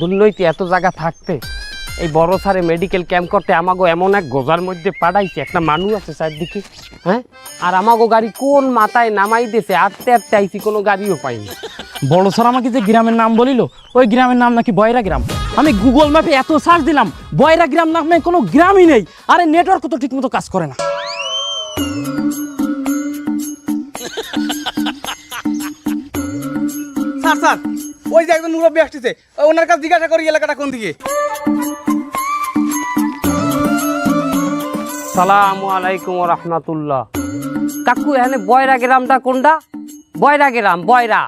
দুর্নৈতি এত জায়গা থাকতে এই বড় সারে মেডিকেল ক্যাম্প করতে আমাগো এমন এক গোজার মধ্যে পাঠাইছে একটা মানুষ আছে চারদিকে হ্যাঁ? আর আমাগো গাড়ি কোন মাথায় নামাই দিয়েছে আটতে আটতে আইছি কোনো গাড়িও পাইনি। বড় স্যার আমাকে যে গ্রামের নাম বলিল ওই গ্রামের নাম নাকি বয়রা গ্রাম। আমি গুগল ম্যাপে এত সার্চ দিলাম বয়রা গ্রাম নামে কোনো গ্রামই নেই আরে নেটওয়ার্ক তো ঠিকমতো কাজ করে না। স্যার স্যার ওই যে একজন মুরব্বী আসতেছে। ওনার কাছে জিজ্ঞাসা করি এলাকাটা কোন দিকে? সালামু আলাইকুম রহমাতুল্লাহ। কাকু এখানে বয়রা গ্রামটা কোনটা? বয়রা গ্রাম বয়রা।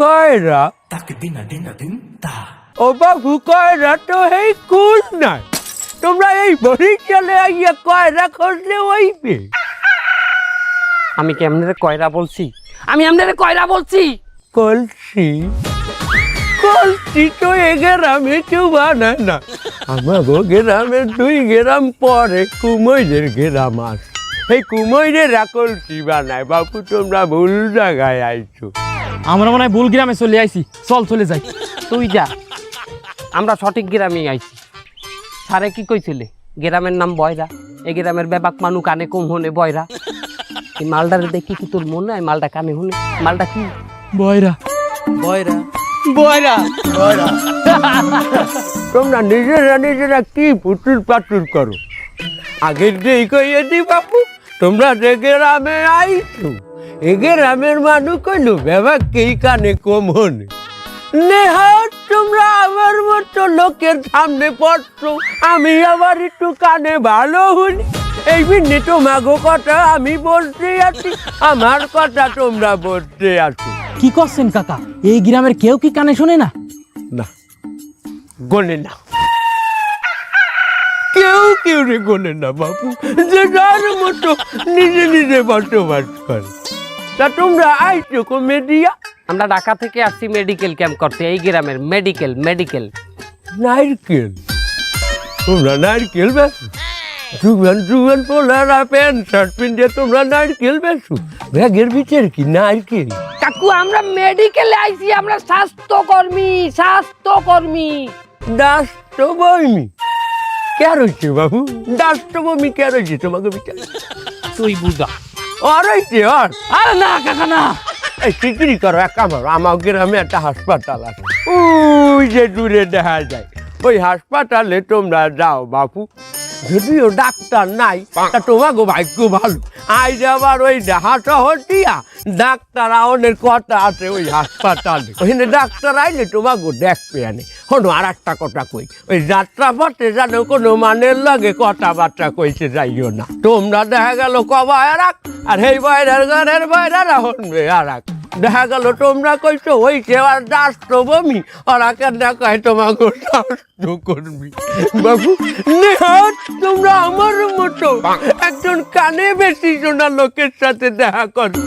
কয়রা? ও বাবু কয়রা তো এই কুল নাই। তোমরা এই বরিশালে আইয়া কয়রা খুঁজলে ওইবে আমি কেমনে রে কয়রা বলছি? আমি এমনি রে কয়রা বলছি? কলসি তো এ গ্রামে কেউ বানায় না। আমার গ্রামের দুই গ্রাম পরে কুমৈরের গ্রাম আস এই কুমৈরেরা কলসি বানায় বাবু তোমরা ভুল জায়গায় আইছো। আমরা মনে হয় ভুল গ্রামে চলে আইছি। চল চলে যাই। তুই যা। আমরা সঠিক গ্রামে আইছি। সারে কি কইছিলে? গ্রামের নাম বয়রা। এই গ্রামের বেবাক মানু কানে কম হনে বয়রা। এই মালটারে দেখি কি তোর মনে হয় মালটা কানে হনে। মালটা কি? বয়রা। বয়রা। বয়রা। তোমরা নিজেরা নিজেরা কি পুতুল পাতুল করো? আগের যেই কইয়ে দি বাপু তোমরা যে গ্রামে আইছো এ গ্রামের মানুষ কইলো বাবা কে কানে কম হনে নেহাত তোমরা আমার মতো লোকের সামনে পড়ছো আমি আবার একটু কানে ভালো হলি এই মিনিট তোমাগো কথা আমি বলতে আছি আমার কথা তোমরা বলতে আছো কি করছেন কাকা? এই গ্রামের কেউ কি কানে শোনে না? না। গোনে না। কেউ কেউ রে গোনে না বাপু। যে যার মতো নিজে নিজে বসবাস করে। তা তোমরা আইছো কমেডিয়া আমরা ঢাকা থেকে আসছি মেডিকেল ক্যাম্প করতে এই গ্রামের মেডিকেল মেডিকেল নারকেল। তোমরা নারকেল বেসো জুগান জুগান পোলারা প্যান্ট শার্ট পিন্ডে তোমরা নারকেল বেসো ব্যাগের ভিতর কি নারকেল? কাকু আমরা মেডিকেলে আইছি আমরা স্বাস্থ্যকর্মী স্বাস্থ্যকর্মী। ডাস্ট বইমি কে রয়েছে বাবু? ডাস্ট বমি কে রয়েছে তোমাকে বিচার? তুই বুঝা। আর হয়েছে আর আরে না কাকা না। এই চিকিরি করো এক কাম করো আমার গ্রামে একটা হাসপাতাল আছে। ওই যে দূরে দেখা যায়। ওই হাসপাতালে তোমরা যাও বাপু যদিও ডাক্তার নাই তা তোমাকে ভাগ্য ভালো। আজ আবার ওই শহর দিয়া ডাক্তার আওনের কথা আছে ওই হাসপাতালে। ওখানে ডাক্তার আইলে তোমাকে দেখবে আনে। শোনো আর একটা কথা কই ওই যাত্রা পথে যেন কোনো মানের লাগে কথাবার্তা কইতে যাইও না। তোমরা দেখা গেল কবা এরাক আর এই বাইরের ঘরের বাইরেরা হনবে আরাক দেখা গেল তোমরা কইছো ওই সেবার রাষ্ট্র বমি। ওরা কেন কয় তোমাকে রাষ্ট্র করবি। বাবু নেহাত তোমরা আমার মতো একজন কানে বেশি শোনা লোকের সাথে দেখা করছ।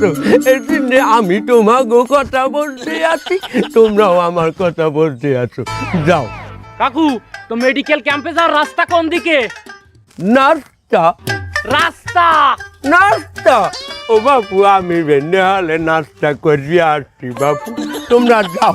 এই জন্যে আমি তোমাকে কথা বলতে আছি তোমরাও আমার কথা বলতে আছো। যাও। কাকু তো মেডিকেল ক্যাম্পে যাওয়ার রাস্তা কোন দিকে? নাস্তা রাস্তা! নাস্তা ও বাপু আমি বেনে হলে নাস্তা করি আসছি বাপু? তোমরা যাও।